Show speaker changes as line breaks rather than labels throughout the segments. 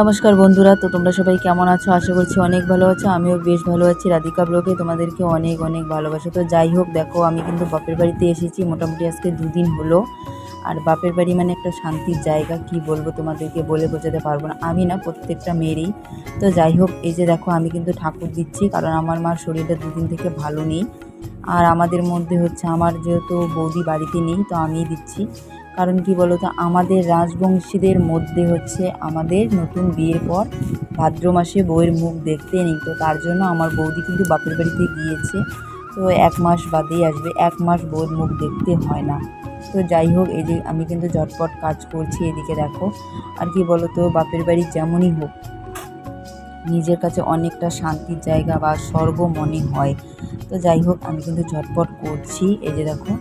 নমস্কার বন্ধুরা, তো তোমরা সবাই কেমন আছো? আশা করছি অনেক ভালো আছো, আমিও বেশ ভালো আছি। রাধিকা ব্লগে তোমাদেরকে অনেক অনেক ভালোবাসা। তো যাই হোক, দেখো, আমি কিন্তু বাপের বাড়িতে এসেছি, মোটামুটি আজকে দুদিন হলো। আর বাপের বাড়ি মানে একটা শান্তির জায়গা, কি বলব তোমাদেরকে বলে বোঝাতে পারব না। আমি না, প্রত্যেকটা মেয়েরই। তো যাই হোক, এই যে দেখো, আমি কিন্তু ঠাকুর দিচ্ছি, কারণ আমার মার শরীরটা দুদিন থেকে ভালো নেই। আর আমাদের মধ্যে হচ্ছে, আমার যেহেতু বৌদি বাড়িতে নেই, তো আমিই দিচ্ছি। কারণ কি বলতো, আমাদের রাজবংশীদের মধ্যে হচ্ছে আমাদের নতুন বিয়ের পর ভাদ্র মাসে বউয়ের মুখ দেখতে নেই। তো তার জন্য আমার বৌদি কিন্তু বাপের বাড়িতে গিয়েছে। তো এক মাস বাদেই আসবে, এক মাস বউয়ের মুখ দেখতে হয় না। তো যাই হোক যে আমি কিন্তু ঝটপট কাজ করছি, এদিকে দেখো। আর কি বলতো, বাপের বাড়ি যেমনই হোক, নিজের কাছে অনেকটা শান্তির জায়গা বা স্বর্গ মনে হয়। তো যাই হোক, আমি কিন্তু ঝটপট করছি। এই যে দেখো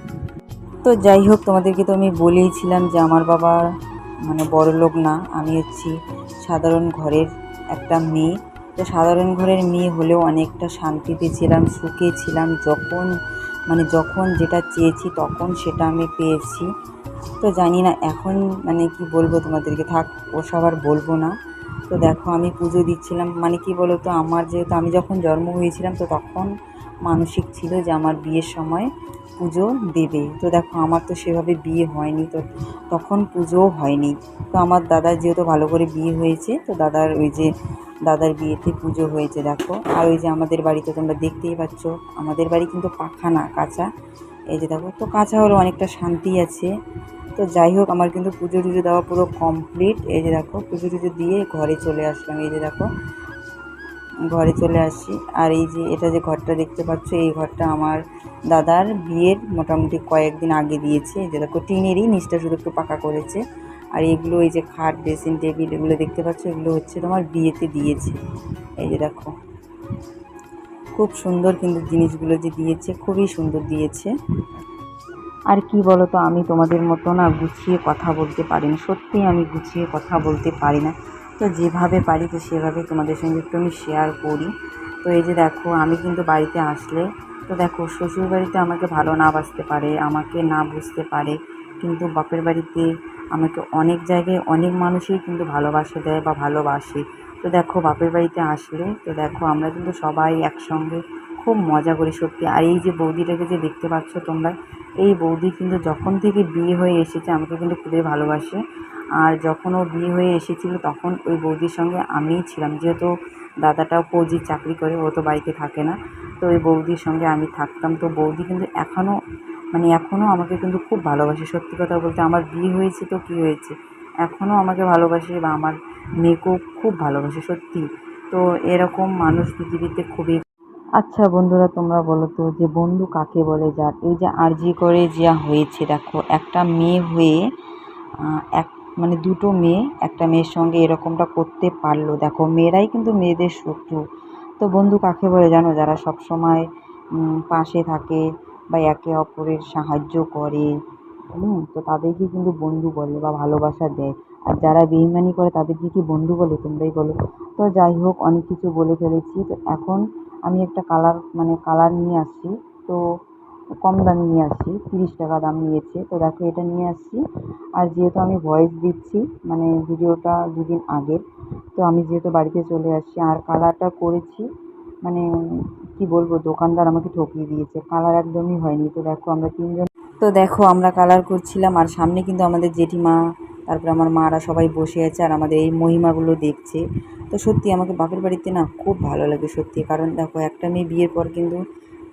তো যাই হোক, তোমাদেরকে তো আমি বলেইছিলাম যে আমার বাবা মানে বড় লোক না, আমি হচ্ছি সাধারণ ঘরের একটা মেয়ে। তো সাধারণ ঘরের মেয়ে হলেও অনেকটা শান্তিতে ছিলাম, সুখে ছিলাম যখন মানে যখন যেটা চেয়েছি তখন সেটা আমি পেয়েছি। তো জানি না এখন মানে কি বলব তোমাদেরকে, থাক ওসব আর বলব না। তো দেখো আমি পুজো দিচ্ছিলাম মানে কি বলো তো আমার যেহেতু আমি যখন জন্ম হয়েছিলাম তো তখন মানসিক ছিল যে আমার বিয়ের সময় পুজো দেবে। তো দেখো, আমার তো সেভাবে বিয়ে হয়নি তো, তখন পুজোও হয়নি। তো আমার দাদার যেহেতু ভালো করে বিয়ে হয়েছে, তো দাদার ওই যে, দাদার বিয়েতে পুজো হয়েছে, দেখো। আর ওই যে আমাদের বাড়িতে তোমরা দেখতেই পাচ্ছ, আমাদের বাড়ি কিন্তু পাখা না, কাঁচা। এই যে দেখো, তো কাঁচা হলো অনেকটা শান্তি আছে। তো যাই হোক, আমার কিন্তু পুজো টুজো দেওয়া পুরো কমপ্লিট এই যে দেখো, পুজো টুজো দিয়ে ঘরে চলে আসলাম। এই যে দেখো ঘরে চলে আসি। আর এই যে এটা যে ঘরটা দেখতে পাচ্ছ, এই ঘরটা আমার দাদার বিয়ের মোটামুটি কয়েকদিন আগে দিয়েছে। যে দেখো, টিনেরই নিচটা শুধু একটু পাকা করেছে। আর এগুলো এই যে খাট ড্রেসিং টেবিল এগুলো দেখতে পাচ্ছ, এগুলো হচ্ছে তোমার বিয়েতে দিয়েছে। এই যে দেখো, খুব সুন্দর কিন্তু জিনিসগুলো যে দিয়েছে, খুবই সুন্দর দিয়েছে। আর কি বলো তো আমি তোমাদের মতো না গুছিয়ে কথা বলতে পারি না। সত্যিই আমি গুছিয়ে কথা বলতে পারি না। তো যেভাবে পারি তো সেভাবে তোমাদের সঙ্গে একটু আমি শেয়ার করি। তো এই যে দেখো, আমি কিন্তু বাড়িতে আসলে, তো দেখো শ্বশুর বাড়িতে আমাকে ভালো না বাসতে পারে, আমাকে না বুঝতে পারে, কিন্তু বাপের বাড়িতে আমাকে অনেক জায়গায় অনেক মানুষই কিন্তু ভালোবাসে দেয় বা ভালোবাসে। তো দেখো, বাপের বাড়িতে আসলে, তো দেখো, আমরা কিন্তু সবাই একসঙ্গে খুব মজা করি সত্যি। আর এই যে বৌদিটাকে যে দেখতে পাচ্ছ তোমরা, এই বৌদি কিন্তু যখন থেকে বিয়ে হয়ে এসেছে, আমাকে কিন্তু খুবই ভালোবাসে। আর যখন ও বিয়ে হয়ে এসেছিল, তখন ওই বৌদির সঙ্গে আমিই ছিলাম। যেহেতু দাদাটাও ফৌজির চাকরি করে, ও তো বাড়িতে থাকে না। তো ওই বৌদির সঙ্গে আমি থাকতাম। তো বৌদি কিন্তু এখনও মানে এখনও আমাকে কিন্তু খুব ভালোবাসে। সত্যি কথা বলতে, আমার বিয়ে হয়েছে তো কী হয়েছে? এখনও আমাকে ভালোবাসে বা আমার মেয়েকেও খুব ভালোবাসে, সত্যি। তো এরকম মানুষ পৃথিবীতে খুবই আচ্ছা বন্ধুরা, তোমরা বলো তো যে বন্ধু কাকে বলে যার? এই যে আরজি করে যা হয়েছে, দেখো, একটা মেয়ে হয়ে এক মানে দুটো মেয়ে, একটা মেয়ের সঙ্গে এরকমটা করতে পারল। দেখো, মেয়েরাই কিন্তু মেয়েদের শত্রু। তো বন্ধু কাকে বলে জানো? যারা সব সময় পাশে থাকে বা একে অপরের সাহায্য করে, হুম? তো তাদেরকে কিন্তু বন্ধু বলে বা ভালোবাসা দেয়। আর যারা বেইমানি করে, তাদেরকে কি বন্ধু বলে তোমরাই বলো? তো যাই হোক, অনেক কিছু বলে ফেলেছি। তো এখন আমি একটা কালার মানে কালার নিয়ে আসছি। তো কম দামে নিয়ে আসছি, তিরিশ টাকা দাম নিয়েছে। তো দেখো, এটা নিয়ে আসছি। আর যেহেতু আমি ভয়েস দিচ্ছি মানে ভিডিওটা দুদিন আগের তো আমি যেহেতু বাড়িতে চলে আসছি, আর কালারটা করেছি মানে কি বলব, দোকানদার আমাকে ঠকিয়ে দিয়েছে। কালার একদমই হয়নি। তো দেখো, আমরা তিনজন তো দেখো, আমরা কালার করছিলাম, আর সামনে কিন্তু আমাদের জেঠিমা, তারপরে আমার মারা সবাই বসে আছে, আর আমাদের এই মহিমাগুলো দেখছে। তো সত্যি আমাকে বাপের বাড়িতে না খুব ভালো লাগে সত্যি। কারণ দেখো, একটা মেয়ে বিয়ের পর কিন্তু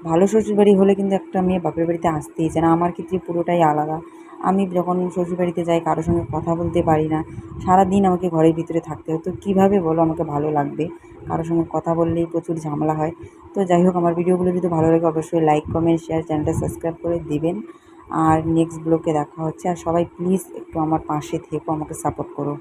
ভালো শ্বশুরবাড়ি হলে কিন্তু একটা মেয়ে বাপের বাড়িতে আসতেই চায় না। আমার ক্ষেত্রে পুরোটাই আলাদা। আমি যখন শ্বশুরবাড়িতে যাই, কারোর সঙ্গে কথা বলতে পারি না। সারাদিন আমাকে ঘরের ভিতরে থাকতে হয়। তো কীভাবে বলো, আমাকে ভালো লাগবে? কারোর সঙ্গে কথা বললেই প্রচুর ঝামেলা হয়। তো যাই হোক, আমার ভিডিওগুলো যদি ভালো লাগে, অবশ্যই লাইক কমেন্ট শেয়ার চ্যানেলটা সাবস্ক্রাইব করে দিবেন। আর নেক্সট ব্লগে দেখা হচ্ছে। আর সবাই প্লিজ একটু আমার পাশে থেকো, আমাকে সাপোর্ট করো।